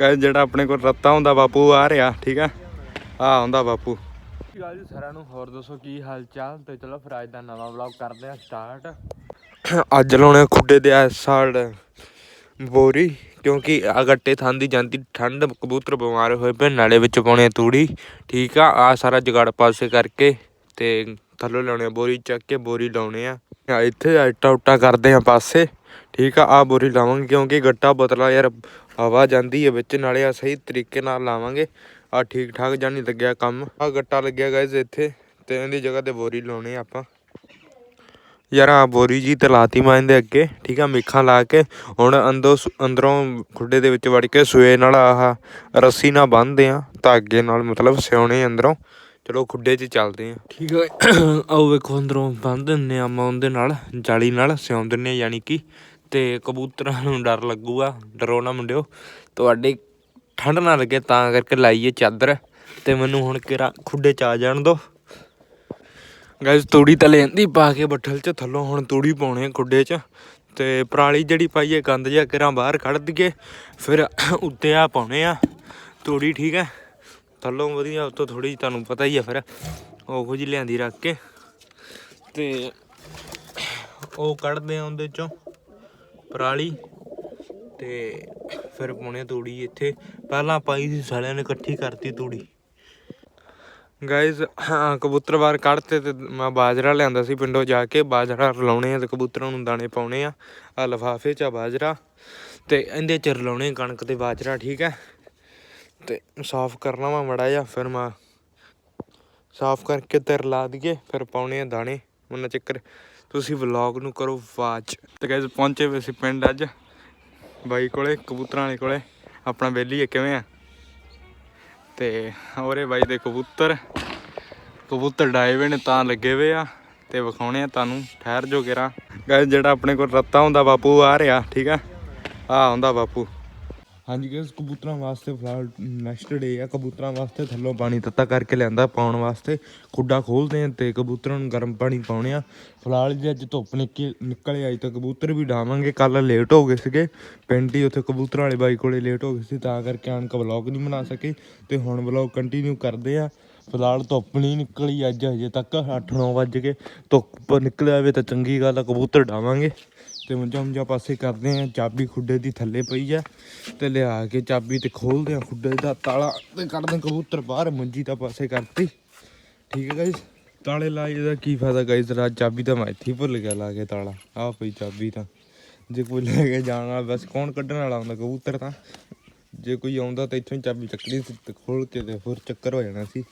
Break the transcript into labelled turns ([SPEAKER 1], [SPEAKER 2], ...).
[SPEAKER 1] Guys ਜਿਹੜਾ ਆਪਣੇ ਕੋਲ ਰੱਤਾ ਹੁੰਦਾ ਬਾਪੂ ਆ ਰਿਹਾ ਠੀਕ ਆ? ਆ ਆਉਂਦਾ ਬਾਪੂ।
[SPEAKER 2] ਗੱਲ ਜੀ ਸਾਰਿਆਂ ਨੂੰ ਹੋਰ ਦੱਸੋ ਕੀ ਹਾਲ ਚਾਲ? ਤੇ ਚਲੋ ਫਿਰ ਅੱਜ ਦਾ ਨਵਾਂ ਵਲੌਗ ਕਰਦੇ ਆ ਸਟਾਰਟ
[SPEAKER 1] ਅੱਜ ਲਾਉਣੇ ਖੁੱਡੇ ਦੇ ਇਸ ਸਾਲ ਬੋਰੀ ਕਿਉਂਕਿ ਆ ਗੱਟੇ ਥਾਂਦੀ ਜਾਂਦੀ ਠੰਡ ਕਬੂਤਰ ਬਿਮਾਰ ਹੋਏ ਪਏ ਨਾਲੇ ਵਿੱਚ ਪਾਉਣੇ ਤੂੜੀ ਠੀਕ ਆ? ਆ ਸਾਰਾ ਜਗਾੜ ਪਾਸੇ ਕਰਕੇ ਤੇ ਥੱਲੋਂ ਲਾਉਣੇ ਬੋਰੀ ਚੱਕ ਕੇ ਬੋਰੀ ਲਾਉਣੇ ਆ। ਆ ਇੱਥੇ ਆਟਾ ਉਟਾ ਕਰਦੇ ਆ ਪਾਸੇ। ਠੀਕ ਆ ਆ ਬੋਰੀ ਲਾਵਾਂਗੇ ਕਿਉਂਕਿ ਗੱਟਾ ਬਤਲਾ ਯਾਰ ਹਵਾ ਜਾਂਦੀ ਹੈ ਵਿੱਚ, ਨਾਲੇ ਆ ਸਹੀ ਤਰੀਕੇ ਨਾਲ ਲਾਵਾਂਗੇ। ਆ ਠੀਕ ਠਾਕ ਜਾਂ ਨਹੀਂ ਲੱਗਿਆ ਕੰਮ। ਆ ਗੱਟਾ ਲੱਗਿਆ ਗਾਇਜ਼ ਇੱਥੇ, ਤੇ ਇਹਦੀ ਜਗ੍ਹਾ ਤੇ ਬੋਰੀ ਲਾਉਣੀ ਆਪਾਂ। ਯਾਰ ਆ ਬੋਰੀ ਜੀ ਤੇ ਲਾਤੀ ਮੈਂ ਇਹਦੇ ਅੱਗੇ, ਠੀਕ ਆ, ਮਿੱਖਾਂ ਲਾ ਕੇ। ਹੁਣ ਅੰਦਰੋਂ ਅੰਦਰੋਂ ਖੁੱਡੇ ਦੇ ਵਿੱਚ ਵੜ ਕੇ ਸੂਏ ਨਾਲ ਆਹ ਰੱਸੀ ਨਾਲ ਬੰਨਦੇ ਆ, ਧਾਗੇ ਨਾਲ ਮਤਲਬ ਸਿਉਣੇ ਅੰਦਰੋਂ। ਚਲੋ ਖੁੱਡੇ 'ਚ ਚੱਲਦੇ ਆ ਠੀਕ ਹੈ। ਆਓ ਵੇਖੋ ਅੰਦਰੋਂ ਬੰਨ ਦਿੰਨੇ ਆ ਆਪਾਂ ਉਹਦੇ ਨਾਲ, ਜਾਲੀ ਨਾਲ ਸਿਉਂ ਦਿੰਨੇ ਆ ਯਾਨੀ ਕਿ। ਤੇ ਕਬੂਤਰਾਂ ਨੂੰ ਡਰ ਲੱਗੂਗਾ, ਡਰੋ ਨਾ ਮੁੰਡਿਓ। ਤੁਹਾਡੇ ਠੰਡ ਨਾ ਲੱਗੇ ਤਾਂ ਕਰਕੇ ਲਾਈਏ ਚਾਦਰ। ਤੇ ਮੈਨੂੰ ਹੁਣ ਕਿਰਾ ਖੁੱਡੇ 'ਚ ਆ ਜਾਣ ਦੋ ਗਾਇਸ ਤੂੜੀ ਤਾਂ ਲੈਂਦੀ ਪਾ ਕੇ ਬੱਠਲ 'ਚ, ਥੱਲੋਂ ਹੁਣ ਤੂੜੀ ਪਾਉਣੇ ਆ ਖੁੱਡੇ 'ਚ। ਤੇ ਪਰਾਲੀ ਜਿਹੜੀ ਪਾਈਏ ਗੰਦ ਜਿਹਾ ਕਿਰਾਂ ਬਾਹਰ ਕੱਢ ਦਈਏ। ਫਿਰ ਉੱਤੇ ਆ ਪਾਉਣੇ ਆ। ਤੂੜੀ ਠੀਕ ਹੈ। ਥੱਲੋਂ ਵਧੀਆ ਉੱਤੋਂ ਥੋੜੀ ਤੁਹਾਨੂੰ ਪਤਾ ਹੀ ਆ ਫਿਰ। ਉਹ ਜੀ ਲਿਆਂਦੀ ਰੱਖ ਕੇ। ਤੇ ਉਹ ਕੱਢਦੇ ਆ ਉਹਦੇ ਚੋਂ ਪਰਾਲੀ। ਤੇ ਫਿਰ ਪਾਉਣੇ ਆ ਤੂੜੀ ਇੱਥੇ। ਪਹਿਲਾਂ ਪਾਈ ਸੀ ਸਾਲਿਆਂ ਨੇ ਇਕੱਠੀ ਕਰਤੀ ਤੂੜੀ। ਗਾਇਜ਼ ਹਾਂ, ਕਬੂਤਰ ਬਾਹਰ ਕੱਢਤੇ ਤੇ ਮੈਂ ਬਾਜਰਾ ਲਿਆਂਦਾ ਸੀ ਪਿੰਡੋਂ ਜਾ ਕੇ। ਬਾਜਰਾ ਰਲਾਉਣੇ ਆ ਤੇ ਕਬੂਤਰਾਂ ਨੂੰ ਦਾਣੇ ਪਾਉਣੇ ਆ। ਆ ਲਫਾਫੇ 'ਚ ਆ ਬਾਜਰਾ। ਤੇ ਇਹਦੇ 'ਚ ਰਲਾਉਣੇ ਕਣਕ ਤੇ ਬਾਜਰਾ, ਠੀਕ ਹੈ? ਤੇ ਸਾਫ਼ ਕਰਨਾ ਵਾ ਮੜਾ ਜਾ ਫਿਰ ਮੈਂ ਸਾਫ਼ ਕਰਕੇ ਤੇ ਰਲਾ ਦਈਏ, ਫਿਰ ਪਾਉਣੇ ਆ ਦਾਣੇ। ਉਹਨਾਂ ਚੱਕਰ ਤੁਸੀਂ ਵਲੌਗ ਨੂੰ ਕਰੋ ਵਾਚ ਤੇ ਗਾਇਜ਼ ਪਹੁੰਚੇ ਹੋਏ ਅਸੀਂ ਪਿੰਡ ਅੱਜ, ਬਾਈ ਕੋਲੇ, ਕਬੂਤਰਾਂ ਵਾਲੇ ਕੋਲੇ। ਆਪਣਾ ਬੇਲੀ ਹੈ ਕਿਵੇਂ ਆ? ਤੇ ਉਹਰੇ ਬਾਈ ਦੇ ਕਬੂਤਰ ਕਬੂਤਰ ਡਾਏ ਹੋਏ ਨੇ ਤਾਂ ਲੱਗੇ ਹੋਏ ਆ, ਤੇ ਵਿਖਾਉਣੇ ਆ ਤੁਹਾਨੂੰ ਠਹਿਰ ਜੋ ਕੇਰਾ ਗਾਇਸ ਜਿਹੜਾ ਆਪਣੇ ਕੋਲ ਰੱਤਾ ਹੁੰਦਾ, ਬਾਪੂ ਆ ਰਿਹਾ, ਠੀਕ ਆ? ਆ ਆਉਂਦਾ ਬਾਪੂ। ਹਾਂਜੀ ਗਾਇਸ ਕਬੂਤਰਾਂ ਵਾਸਤੇ ਫਿਲਹਾਲ ਨੈਕਸਟ ਡੇ ਆ। ਕਬੂਤਰਾਂ ਵਾਸਤੇ ਥੱਲੋਂ ਪਾਣੀ ਤੱਤਾ ਕਰਕੇ ਲਿਆਂਦਾ, ਪਾਉਣ ਵਾਸਤੇ ਖੁੱਡਾ ਖੋਲਦੇ ਆ ਤੇ ਕਬੂਤਰਾਂ ਨੂੰ ਗਰਮ ਪਾਣੀ ਪਾਉਣੇ ਆ। ਫਿਲਹਾਲ ਜੇ ਅੱਜ ਧੁੱਪ ਨਿਕਲ ਨਿਕਲੇ ਆਈ ਤਾਂ ਕਬੂਤਰ ਵੀ ਡਾਵਾਂਗੇ। ਕੱਲ ਲੇਟ ਹੋ ਗਏ ਸੀਗੇ। ਪਿੰਡ ਹੀ ਉੱਥੇ ਕਬੂਤਰਾਂ ਵਾਲੇ ਬਾਈ ਕੋਲੇ ਲੇਟ ਹੋ ਗਏ ਸੀ, ਤਾਂ ਕਰਕੇ ਆਣ ਕੇ ਵਲੌਗ ਨਹੀਂ ਬਣਾ ਸਕੇ ਤੇ ਹੁਣ ਵਲੌਗ ਕੰਟੀਨਿਊ ਕਰਦੇ ਆ। ਫਿਲਹਾਲ ਧੁੱਪ ਨਹੀਂ ਨਿਕਲੀ ਅੱਜ, ਹਜੇ ਤੱਕ 8-9 ਵੱਜ ਕੇ ਧੁੱਪ ਨਿਕਲਿਆ ਹੋਵੇ ਤਾਂ ਚੰਗੀ ਗੱਲ ਆ, ਕਬੂਤਰ ਡਾਵਾਂਗੇ। ਤੇ ਮੁੰਜਾ ਮੁੰਜਾ ਪਾਸੇ ਕਰਦੇ ਆ ਚਾਬੀ ਖੁੱਡੇ ਦੀ ਥੱਲੇ ਪਈ ਆ ਤੇ ਲਿਆ ਕੇ ਚਾਬੀ ਤੇ ਖੋਲਦੇ ਆ ਖੁੱਡੇ ਦਾ ਤਾਲਾ ਤੇ ਕੱਢਦੇ ਕਬੂਤਰ ਬਾਹਰ, ਮੁੰਜੀ ਤਾਂ ਪਾਸੇ ਕਰਤੀ। ਠੀਕ ਹੈ ਗਾਇਸ ਤਾਲੇ ਲਾਏ ਦਾ ਕੀ ਫਾਇਦਾ ਗਾਇਸ ਰਾਤ ਚਾਬੀ ਤਾਂ ਮੈਂ ਇੱਥੇ ਹੀ ਭੁੱਲ ਗਿਆ, ਲਾ ਕੇ ਤਾਲਾ। ਆਹ ਪਈ ਚਾਬੀ ਤਾਂ। ਜੇ ਕੋਈ ਲੈ ਕੇ ਜਾਣ ਵਾਲਾ ਬਸ ਕੌਣ ਕੱਢਣ ਵਾਲਾ ਹੁੰਦਾ ਕਬੂਤਰ ਤਾਂ? ਜੇ ਕੋਈ ਆਉਂਦਾ ਤਾਂ ਇੱਥੋਂ ਹੀ ਚਾਬੀ ਚੱਕਣੀ ਸੀ ਤੇ ਖੋਲ ਕੇ ਤੇ ਹੋਰ ਚੱਕਰ ਹੋ ਜਾਣਾ ਸੀ।